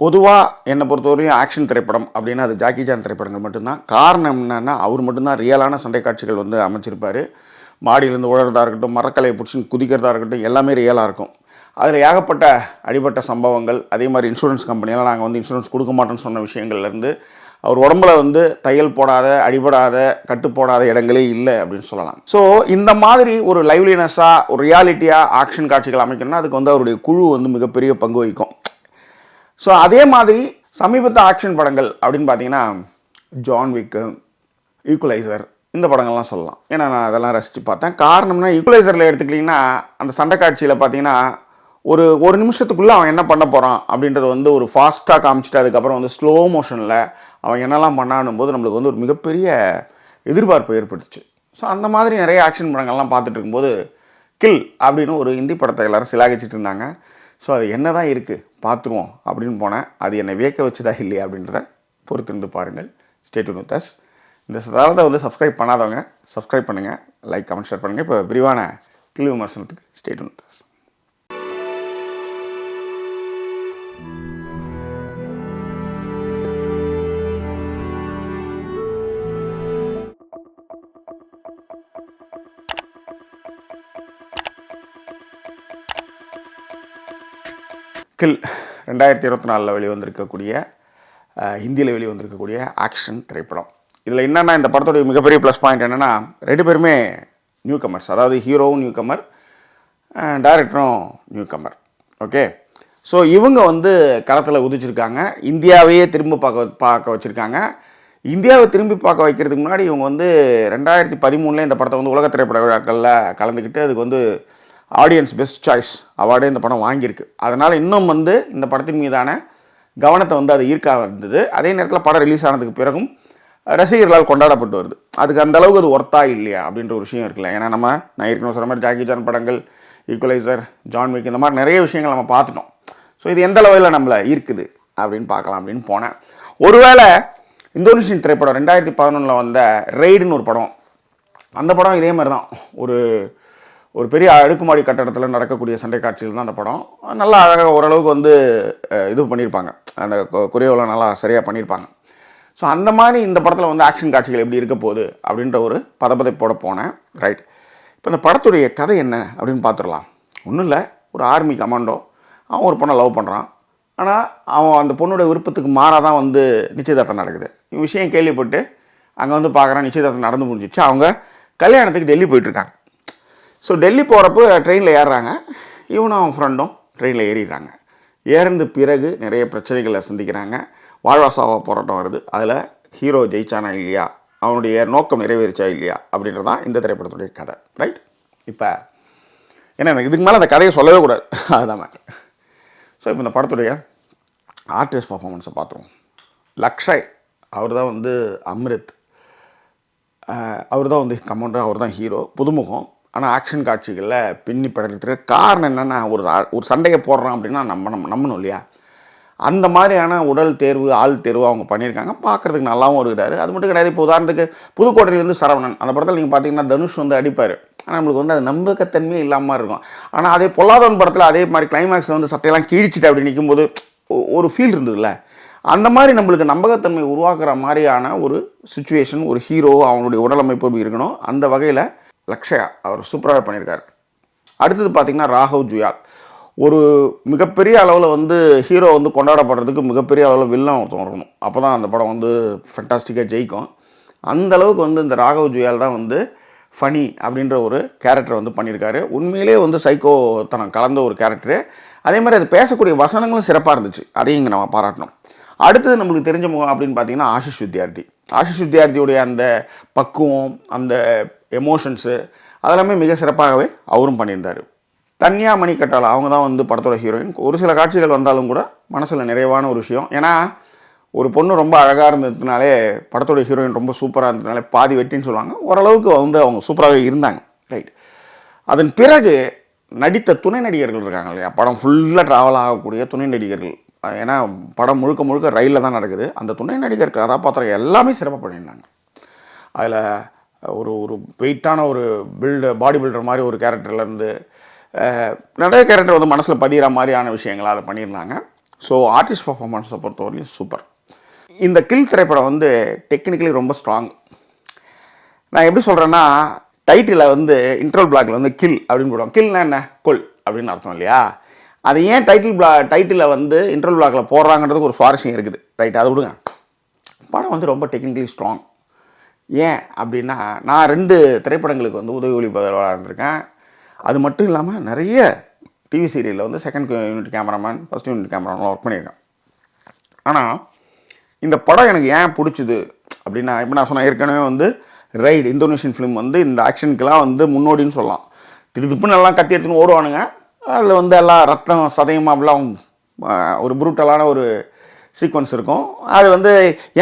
பொதுவாக என்னை பொறுத்தவரையும் ஆக்ஷன் திரைப்படம் அப்படின்னா அது ஜாக்கி ஜான் திரைப்படங்கள் மட்டும்தான். காரணம் என்னென்னா அவர் மட்டும்தான் ரியலான சண்டை காட்சிகள் வந்து அமைச்சிருப்பார். மாடியிலேருந்து உழறதா இருக்கட்டும் மரக்கலையை பிடிச்சி குதிக்கிறதா இருக்கட்டும் எல்லாமே ரியலாக இருக்கும். அதில் ஏகப்பட்ட அடிபட்ட சம்பவங்கள் அதே மாதிரி இன்சூரன்ஸ் கம்பெனியெல்லாம் நாங்கள் வந்து இன்சூரன்ஸ் கொடுக்க மாட்டோம்னு சொன்ன விஷயங்கள்லேருந்து அவர் உடம்புல வந்து தையல் போடாத அடிபடாத கட்டு போடாத இடங்களே இல்லை அப்படின்னு சொல்லலாம். ஸோ இந்த மாதிரி ஒரு லைவ்லினஸாக ஒரு ரியாலிட்டியாக ஆக்ஷன் காட்சிகள் அமைக்கணும்னா அதுக்கு வந்து அவருடைய குழு வந்து மிகப்பெரிய பங்கு வகிக்கும். ஸோ அதே மாதிரி சமீபத்த ஆக்ஷன் படங்கள் அப்படின்னு பார்த்தீங்கன்னா ஜான் விக்கு ஈக்குவலைசர் இந்த படங்கள்லாம் சொல்லலாம். ஏன்னா நான் அதெல்லாம் ரசித்து பார்த்தேன். காரணம்னா ஈக்குவலைசரில் எடுத்துக்கிட்டிங்கன்னா அந்த சண்டை காட்சியில் பார்த்தீங்கன்னா ஒரு ஒரு நிமிஷத்துக்குள்ளே அவன் என்ன பண்ண போகிறான் அப்படின்றத வந்து ஒரு ஃபாஸ்ட்டாக காமிச்சிட்டு அதுக்கப்புறம் வந்து ஸ்லோ மோஷனில் அவன் என்னெல்லாம் பண்ணானும் போது நம்மளுக்கு வந்து ஒரு மிகப்பெரிய எதிர்பார்ப்பு ஏற்பட்டுச்சு. ஸோ அந்த மாதிரி நிறைய ஆக்ஷன் படங்கள்லாம் பார்த்துட்டு இருக்கும்போது கில் அப்படின்னு ஒரு ஹிந்தி படத்தை எல்லோரும் சிலாகிச்சிட்டு இருந்தாங்க. ஸோ அது என்ன தான் இருக்குது பார்த்துருவோம் அப்படின்னு போனேன். அது என்னை வியக்க வச்சுதா இல்லையா அப்படின்றத பொறுத்திருந்து பாருங்கள். ஸ்டேட் வித் அஸ் இந்த தளத்தை வந்து சப்ஸ்கிரைப் பண்ணாதவங்க சப்ஸ்கிரைப் பண்ணுங்கள் லைக் கமெண்ட் ஷேர் பண்ணுங்கள் இப்போ விரிவான கிளி விமர்சனத்துக்கு ஸ்டேட் வித் அஸ் கில் ரெண்டாயிரத்தி இருபத்தி நாலில் வெளிவந்திருக்கக்கூடிய ஹிந்தியில் வெளிவந்திருக்கக்கூடிய ஆக்ஷன் திரைப்படம். இதில் என்னென்னா இந்த படத்துடைய மிகப்பெரிய ப்ளஸ் பாயிண்ட் என்னென்னா ரெண்டு பேருமே நியூ கமர்ஸ் அதாவது ஹீரோவும் நியூ கமர் டைரக்டரும் நியூ கமர் ஓகே ஸோ இவங்க வந்து களத்தில் உதிச்சிருக்காங்க இந்தியாவையே திரும்ப பார்க்க பார்க்க வச்சுருக்காங்க. இந்தியாவை திரும்பி பார்க்க வைக்கிறதுக்கு முன்னாடி இவங்க வந்து ரெண்டாயிரத்தி பதிமூணில் இந்த படத்தை வந்து உலக திரைப்பட விழாக்களில் கலந்துக்கிட்டு அதுக்கு வந்து ஆடியன்ஸ் பெஸ்ட் சாய்ஸ் அவார்டே இந்த படம் வாங்கியிருக்கு. அதனால் இன்னும் வந்து இந்த படத்தின் மீதான கவனத்தை வந்து அது ஈர்க்க வந்தது. அதே நேரத்தில் படம் ரிலீஸ் ஆனதுக்கு பிறகும் ரசிகர்களால் கொண்டாடப்பட்டு வருது. அதுக்கு அந்த அளவுக்கு அது ஒர்த்தா இல்லையா அப்படின்ற ஒரு விஷயம் இருக்குல்ல. ஏன்னா நம்ம நான் ஏற்கனவே சொன்ன மாதிரி ஜாக்கி ஜான் படங்கள் ஈக்குவலைசர் ஜான் விக் இந்த மாதிரி நிறைய விஷயங்கள் நம்ம பார்த்துட்டோம். ஸோ இது எந்த அளவில் நம்மளை ஈர்க்குது அப்படின்னு பார்க்கலாம் அப்படின்னு போனேன். ஒருவேளை இந்தோனேஷியன் திரைப்படம் ரெண்டாயிரத்தி பதினொன்றில் வந்த ரெய்டுன்னு ஒரு படம். அந்த படம் இதே மாதிரி தான் ஒரு ஒரு பெரிய அடுக்குமாடி கட்டடத்தில் நடக்கக்கூடிய சண்டை காட்சிகள் தான் அந்த படம். நல்லா அழகாக ஓரளவுக்கு வந்து இது பண்ணியிருப்பாங்க அந்த குறைவெல்லாம் நல்லா சரியாக பண்ணியிருப்பாங்க ஸோ அந்த மாதிரி இந்த படத்தில் வந்து ஆக்ஷன் காட்சிகள் எப்படி இருக்க போகுது அப்படின்ற ஒரு பதப்பதைப்போட போனேன். ரைட் இப்போ இந்த படத்துடைய கதை என்ன அப்படின்னு பார்த்துடலாம் ஒன்றும் இல்லை. ஒரு ஆர்மி கமாண்டோ அவன் ஒரு பொண்ணை லவ் பண்ணுறான் ஆனால் அவன் அந்த பொண்ணுடைய விருப்பத்துக்கு மாறாக தான் வந்து நிச்சயதார்த்தம் நடக்குது. இவன் விஷயம் கேள்விப்பட்டு அங்கே வந்து பார்க்குறான் நிச்சயதார்த்தம் நடந்து முடிஞ்சிச்சு. அவங்க கல்யாணத்துக்கு டெல்லி போயிட்டுருக்காங்க ஸோ டெல்லி போகிறப்போ ட்ரெயினில் ஏறுறாங்க. இவனும் அவன் ஃப்ரெண்டும் ட்ரெயினில் ஏறிடுறாங்க. ஏறிந்த பிறகு நிறைய பிரச்சனைகளை சந்திக்கிறாங்க. வாழ்வாசாவா போராட்டம் வருது. அதில் ஹீரோ ஜெயிச்சானா இல்லையா? அவனுடைய நோக்கம் நிறைவேறிச்சா இல்லையா? அப்படின்றது தான் இந்த திரைப்படத்துடைய கதை. ரைட் இப்போ ஏன்னா எனக்கு இதுக்கு மேலே அந்த கதையை சொல்லவே கூடாது. அதுதான் மேட்டர் ஸோ இப்போ இந்த படத்துடைய ஆர்டிஸ்ட் பர்ஃபாமன்ஸை பார்த்துருவோம். லக்ஷய் அவர் தான் வந்து அம்ரித். அவர் தான் வந்து கமாண்டர் அவர் தான் ஹீரோ புதுமுகம். ஆனால் ஆக்ஷன் காட்சிகளில் பின்னி படத்துக்கு காரணம் என்னென்னா ஒரு ஒரு சண்டையை போடுறோம் அப்படின்னா நம்ம நம்ம நம்பணும் இல்லையா? அந்த மாதிரியான உடல் தேர்வு ஆள் தேர்வு அவங்க பண்ணியிருக்காங்க. பார்க்குறதுக்கு நல்லாவும் இருக்கிறாரு. அது மட்டும் கிடையாது. இப்போ உதாரணத்துக்கு புதுக்கோட்டையிலேருந்து சரவணன். அந்த படத்தில் நீங்கள் பார்த்தீங்கன்னா தனுஷ் வந்து அடிப்பார். ஆனால் நம்மளுக்கு வந்து அது நம்பகத்தன்மையே இல்லாமல் இருக்கும். ஆனால் அதே பொல்லாதவன் படத்தில் அதே மாதிரி கிளைமேக்ஸில் வந்து சட்டையெல்லாம் கீழிச்சிட்டு அப்படி நிற்கும்போது ஒரு ஃபீல் இருந்ததுல்ல? அந்த மாதிரி நம்மளுக்கு நம்பகத்தன்மை உருவாக்குற மாதிரியான ஒரு சுச்சுவேஷன் ஒரு ஹீரோ அவனுடைய உடலமைப்பு எப்படி இருக்கணும்? அந்த வகையில் லக்ஷயா அவர் சூப்பராகவே பண்ணியிருக்காரு. அடுத்தது பார்த்தீங்கன்னா ராகவ் ஜுயால். ஒரு மிகப்பெரிய அளவில் வந்து ஹீரோ வந்து கொண்டாடப்படுறதுக்கு மிகப்பெரிய அளவில் வில்லன் ஒருத்தன் இருக்கணும். அப்போ தான் அந்த படம் வந்து ஃபென்டாஸ்டிக்காக ஜெயிக்கும். அந்த அளவுக்கு வந்து இந்த ராகவ் ஜுயால் தான் வந்து ஃபனி அப்படின்ற ஒரு கேரக்டர் வந்து பண்ணியிருக்காரு. உண்மையிலே வந்து சைக்கோ தனம் கலந்த ஒரு கேரக்டரு அதே மாதிரி அது பேசக்கூடிய வசனங்களும் சிறப்பாக இருந்துச்சு. அதையும் இங்கே நம்ம பாராட்டணும். அடுத்தது நம்மளுக்கு தெரிஞ்ச முகம் அப்படின்னு பார்த்தீங்கன்னா ஆஷிஷ் வித்யார்த்தி. ஆஷிஷ் வித்யார்த்தியுடைய அந்த பக்குவம் அந்த எமோஷன்ஸு அதெல்லாமே மிக சிறப்பாகவே அவரும் பண்ணியிருந்தார். தன்யா மணிக்கட்டால் அவங்க தான் வந்து படத்தோட ஹீரோயின் ஒரு சில காட்சிகள் வந்தாலும் கூட மனசில் நிறைவான ஒரு விஷயம். ஏன்னா ஒரு பொண்ணு ரொம்ப அழகாக இருந்ததுனாலே படத்தோட ஹீரோயின் ரொம்ப சூப்பராக இருந்ததுனாலே பாதி வெட்டின்னு சொல்லுவாங்க. ஓரளவுக்கு வந்து அவங்க சூப்பராகவே இருந்தாங்க. ரைட் அதன் பிறகு நடித்த துணை நடிகர்கள் இருக்காங்க இல்லையா? படம் ஃபுல்லாக ட்ராவல் ஆகக்கூடிய துணை நடிகர்கள். ஏன்னா படம் முழுக்க முழுக்க ரயிலில் தான் நடக்குது. அந்த துணை நடிகர் கதாபாத்திரம் எல்லாமே சிறப்பாக பண்ணியிருந்தாங்க. அதில் ஒரு ஒரு வெயிட்டான ஒரு பில்டு பாடி பில்டர் மாதிரி ஒரு கேரக்டர்லேருந்து நிறைய கேரக்டர் வந்து மனசில் பதிகிற மாதிரியான விஷயங்களை அதை பண்ணியிருந்தாங்க. ஸோ ஆர்டிஸ்ட் பர்ஃபார்மன்ஸை பொறுத்தவரையும் சூப்பர் இந்த கில் திரைப்படம் வந்து டெக்னிக்கலி ரொம்ப ஸ்ட்ராங் நான் எப்படி சொல்கிறேன்னா டைட்டிலில் வந்து இன்ட்ரோல் பிளாக்ல வந்து கில் அப்படின்னு போடுவோம் கில்னா என்ன? கொல் அப்படின்னு அர்த்தம் இல்லையா? அது ஏன் டைட்டில் பிளா டைட்டிலில் வந்து இன்ட்ரோல் பிளாக்ல போடுறாங்கன்றதுக்கு ஒரு சுவாரஸ்யம் இருக்குது. ரைட் அதை விடுங்க. படம் வந்து ரொம்ப டெக்னிக்கலி ஸ்ட்ராங் ஏன் அப்படின்னா நான் ரெண்டு திரைப்படங்களுக்கு வந்து உதவி ஒளிப்பதிவாளராக இருந்திருக்கேன். அது மட்டும் இல்லாமல் நிறைய டிவி சீரியலில் வந்து second unit cameraman first unit cameraman work பண்ணியிருக்கேன். ஆனால் இந்த படம் எனக்கு ஏன் பிடிச்சிது அப்படின்னா இப்போ நான் சொன்ன ஏற்கனவே வந்து ரைடு இந்தோனேஷியன் ஃபிலிம் வந்து இந்த ஆக்ஷனுக்கெல்லாம் வந்து முன்னோடின்னு சொல்லலாம். திருப்புன்னு எல்லாம் கத்தி எடுத்துன்னு ஓடுவானுங்க. அதில் வந்து எல்லாம் ரத்தம் சதயமாக அப்படிலாம் ஒரு புரூட்டலான ஒரு சீக்வன்ஸ் இருக்கும். அது வந்து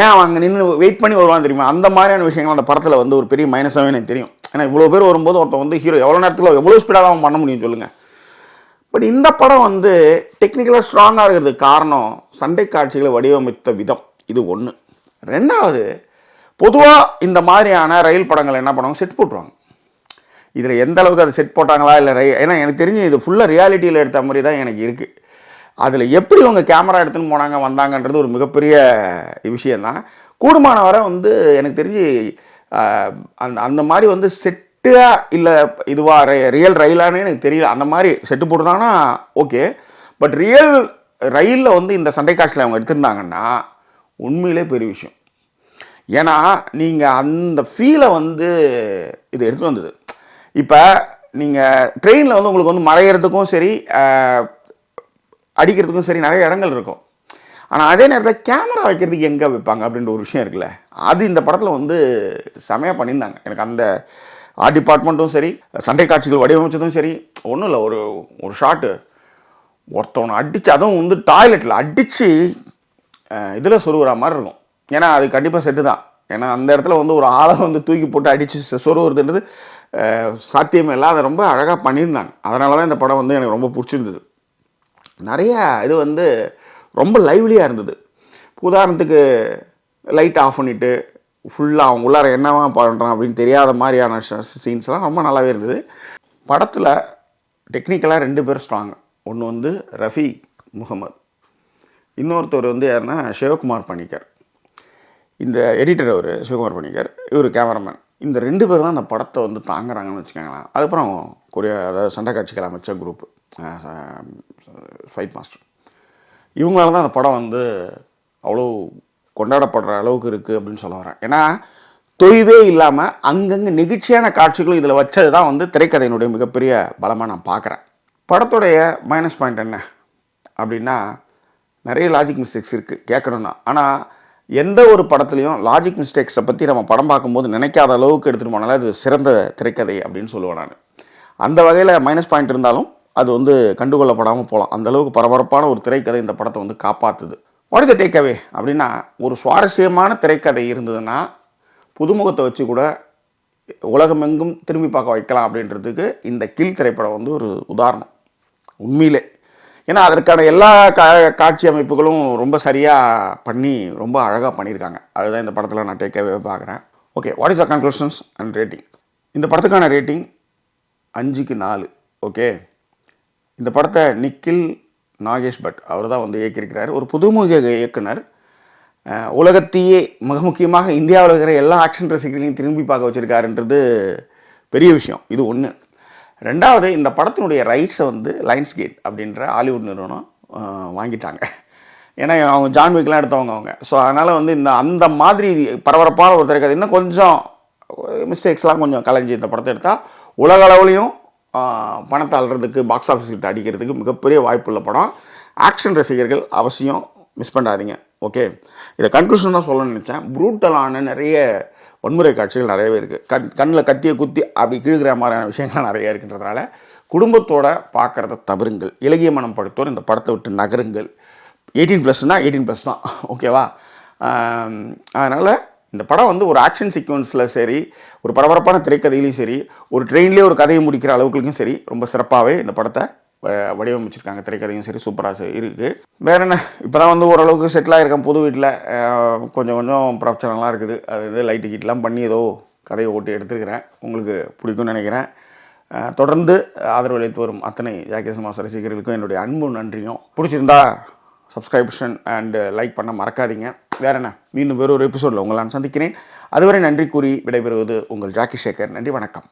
ஏன் அவங்க நின்று வெயிட் பண்ணி வருவான்னு தெரியுமா? அந்த மாதிரியான விஷயங்கள் அந்த படத்தில் வந்து ஒரு பெரிய மைனஸாகவே எனக்கு தெரியும். ஏன்னா இவ்வளோ பேர் வரும்போது ஒருத்தன் வந்து ஹீரோ எவ்வளோ நேரத்தில் எவ்வளோ ஸ்பீடாக அவன் பண்ண முடியும் சொல்லுங்கள் பட் இந்த படம் வந்து டெக்னிக்கலாக ஸ்ட்ராங்காக இருக்கிறதுக்கு காரணம் சண்டை காட்சிகளை வடிவமைத்த விதம். இது ஒன்று ரெண்டாவது பொதுவாக இந்த மாதிரியான ரயில் படங்கள் என்ன பண்ணுவாங்க? செட் போட்டுருவாங்க. இதில் எந்த அளவுக்கு அது செட் போட்டாங்களா? இல்லை ரை ஏன்னா எனக்கு தெரிஞ்சு இது ஃபுல்லாக ரியாலிட்டியில் எடுத்த மாதிரி தான் எனக்கு இருக்குது அதில் எப்படி இவங்க கேமரா எடுத்துன்னு போனாங்க வந்தாங்கன்றது ஒரு மிகப்பெரிய விஷயந்தான் கூடுமான வரை வந்து எனக்கு தெரிஞ்சு அந்த அந்த மாதிரி வந்து செட்டாக இல்லை இதுவா ரியல் ரயிலானே எனக்கு தெரியல. அந்த மாதிரி செட்டு போட்டுருந்தாங்கன்னா ஓகே. பட் ரியல் ரயிலில் வந்து இந்த சண்டை காட்சியில் அவங்க எடுத்திருந்தாங்கன்னா உண்மையிலே பெரிய விஷயம். ஏன்னா நீங்கள் அந்த ஃபீலை வந்து இது எடுத்துகிட்டு வந்தது. இப்போ நீங்கள் ட்ரெயினில் வந்து உங்களுக்கு வந்து மறையிறதுக்கும் சரி அடிக்கிறதுக்கும் சரி நிறைய இடங்கள் இருக்கும். ஆனால் அதே நேரத்தில் கேமரா வைக்கிறதுக்கு எங்கே வைப்பாங்க அப்படின்ற ஒரு விஷயம் இருக்குல்ல? அது இந்த படத்தில் வந்து செமையாக பண்ணியிருந்தாங்க. எனக்கு அந்த ஆர்ட் டிபார்ட்மெண்ட்டும் சரி சண்டை காட்சிகள் வடிவமைச்சதும் சரி ஒன்றும் இல்லை ஒரு ஒரு ஷாட்டு ஒருத்தவனை அடித்து அதுவும் வந்து டாய்லெட்டில் அடித்து இதில் சொருகிற மாதிரி இருக்கும். ஏன்னா அது கண்டிப்பாக செட்டு தான். ஏன்னா அந்த இடத்துல வந்து ஒரு ஆளை வந்து தூக்கி போட்டு அடித்து சொருகிறதுன்றது சாத்தியமே இல்லாத ரொம்ப அழகாக பண்ணியிருந்தாங்க. அதனால தான் இந்த படம் வந்து எனக்கு ரொம்ப பிடிச்சிருந்தது. நிறைய இது வந்து ரொம்ப லைவ்லியாக இருந்தது. உதாரணத்துக்கு லைட் ஆஃப் பண்ணிவிட்டு ஃபுல்லாக அவங்க உள்ளார என்னவா பண்ணுறான் அப்படின்னு தெரியாத மாதிரியான சீன்ஸ்லாம் ரொம்ப நல்லாவே இருந்தது. படத்தில் டெக்னிக்கலாக ரெண்டு பேரும் ஸ்ட்ராங் ஒன்று வந்து ரஃபி முகமது. இன்னொருத்தர் வந்து யாருன்னா சிவகுமார் பணிக்கர். இந்த எடிட்டர் அவர் சிவகுமார் பணிக்கர். இவர் கேமராமேன் இந்த ரெண்டு பேர் தான் அந்த படத்தை வந்து தாங்குறாங்கன்னு வச்சுக்கோங்களேன். அதுக்கப்புறம் கொரியா அதாவது சண்டை காட்சிகள் அமைச்ச குரூப் ஃபைட் மாஸ்டர் இவங்களால தான் அந்த படம் வந்து அவ்வளோ கொண்டாடப்படுற அளவுக்கு இருக்குது அப்படின்னு சொல்ல வரேன். ஏன்னா தொய்வே இல்லாமல் அங்கங்கே நெகிழ்ச்சியான காட்சிகளும் இதில் வச்சது தான் வந்து திரைக்கதையினுடைய மிகப்பெரிய பலமாக நான் பார்க்குறேன் படத்துடைய மைனஸ் பாயிண்ட் என்ன? அப்படின்னா நிறைய லாஜிக் மிஸ்டேக்ஸ் இருக்குது கேட்கணும்னா. ஆனால் எந்த ஒரு படத்துலையும் லாஜிக் மிஸ்டேக்ஸை பற்றி நம்ம படம் பார்க்கும்போது நினைக்காத அளவுக்கு எடுத்துகிட்டு போனாலே அது சிறந்த திரைக்கதை அப்படின்னு சொல்லுவேன் நான். அந்த வகையில் மைனஸ் பாயிண்ட் இருந்தாலும் அது வந்து கண்டுகொள்ளப்படாமல் போகலாம் அந்தளவுக்கு பரபரப்பான ஒரு திரைக்கதை இந்த படத்தை வந்து காப்பாற்றுது வாட் இஸ் த அப்படின்னா ஒரு சுவாரஸ்யமான திரைக்கதை இருந்ததுன்னா புதுமுகத்தை வச்சு கூட உலகமெங்கும் திரும்பி பார்க்க வைக்கலாம் அப்படின்றதுக்கு இந்த கீழ் திரைப்படம் வந்து ஒரு உதாரணம். உண்மையிலே. ஏன்னா அதற்கான எல்லா கா காட்சி அமைப்புகளும் ரொம்ப சரியாக பண்ணி ரொம்ப அழகாக பண்ணியிருக்காங்க. அதுதான் இந்த படத்தில் நான் டேக்கவே பார்க்குறேன். Okay what is the conclusions and rating இந்த படத்துக்கான ரேட்டிங் அஞ்சுக்கு நாலு. ஓகே இந்த படத்தை நிக்கில் நாகேஷ் பட் அவர் தான் வந்து இயக்கியிருக்கிறார். ஒரு புதுமுக இயக்குனர். உலகத்தையே மிக முக்கியமாக இந்தியாவில் இருக்கிற எல்லா ஆக்ஷன் ரசிகர்களையும் திரும்பி பார்க்க வச்சுருக்காருன்றது பெரிய விஷயம். இது ஒன்று ரெண்டாவது இந்த படத்தினுடைய ரைட்ஸை வந்து லைன்ஸ் கேட் அப்படின்ற ஹாலிவுட் நிறுவனம் வாங்கிட்டாங்க. ஏன்னா அவங்க ஜான் விக்லாம் எடுத்தவங்க அவங்க. ஸோ அதனால் வந்து இந்த அந்த மாதிரி பரபரப்பான ஒரு திரைக்கதை இன்னும் கொஞ்சம் மிஸ்டேக்ஸ்லாம் கொஞ்சம் கலைஞ்சி இந்த படத்தை எடுத்தால் உலக அளவுலையும் பணத்தை அல்றதுக்கு பாக்ஸ் ஆஃபீஸ் கிட்ட அடிக்கிறதுக்கு மிகப்பெரிய வாய்ப்புள்ள படம். ஆக்ஷன் ரசிகர்கள் அவசியம் மிஸ் பண்ணாதீங்க. ஓகே இதை கன்க்ளூஷன் தான் சொல்லணும்னு நினச்சேன். ப்ரூட்டலான நிறைய வன்முறை காட்சிகள் நிறையவே இருக்குது கண் கண்ணில் கத்தியை குத்தி அப்படி கீழ்கிற மாதிரியான விஷயங்கள் நிறைய இருக்கின்றதுனால குடும்பத்தோட பார்க்குறத தவறுங்கள். இலகிய மனம் படுத்தோர் இந்த படத்தை விட்டு நகருங்கள். எயிட்டீன் ப்ளஸ்னால் எயிட்டீன் ப்ளஸ் தான். ஓகேவா அதனால் இந்த படம் வந்து ஒரு ஆக்ஷன் சீக்வன்ஸில் சரி ஒரு பரபரப்பான திரைக்கதையிலையும் சரி ஒரு ட்ரெயின்லேயே ஒரு கதையை முடிக்கிற அளவுக்குலையும் சரி ரொம்ப சிறப்பாகவே இந்த படத்தை வடிவமைச்சிருக்காங்க. திரைக்கதையும் சரி சூப்பராக இருக்குது வேற என்ன? இப்போ தான் வந்து ஓரளவுக்கு செட்டில் ஆகிருக்கேன் புது வீட்டில் கொஞ்சம் கொஞ்சம் பிரச்சனைலாம் இருக்குது. அது இது லைட்டு கீட்லாம் பண்ணி ஏதோ கதையை ஓட்டி எடுத்துருக்கிறேன். உங்களுக்கு பிடிக்கும்னு நினைக்கிறேன். தொடர்ந்து ஆதரவளித்து வரும் அத்தனை ஜாக்கிய சினிமாஸ் ரசிகர்களுக்கும் என்னுடைய அன்பும் நன்றியும். பிடிச்சிருந்தா சப்ஸ்கிரிப்ஷன் அண்டு லைக் பண்ண மறக்காதீங்க. வேற என்ன? மீண்டும் வேறொரு எபிசோடில் உங்களை சந்திக்கிறேன். அதுவரை நன்றி கூறி விடைபெறுவது உங்கள் ஜாக்கி சேகர். நன்றி வணக்கம்.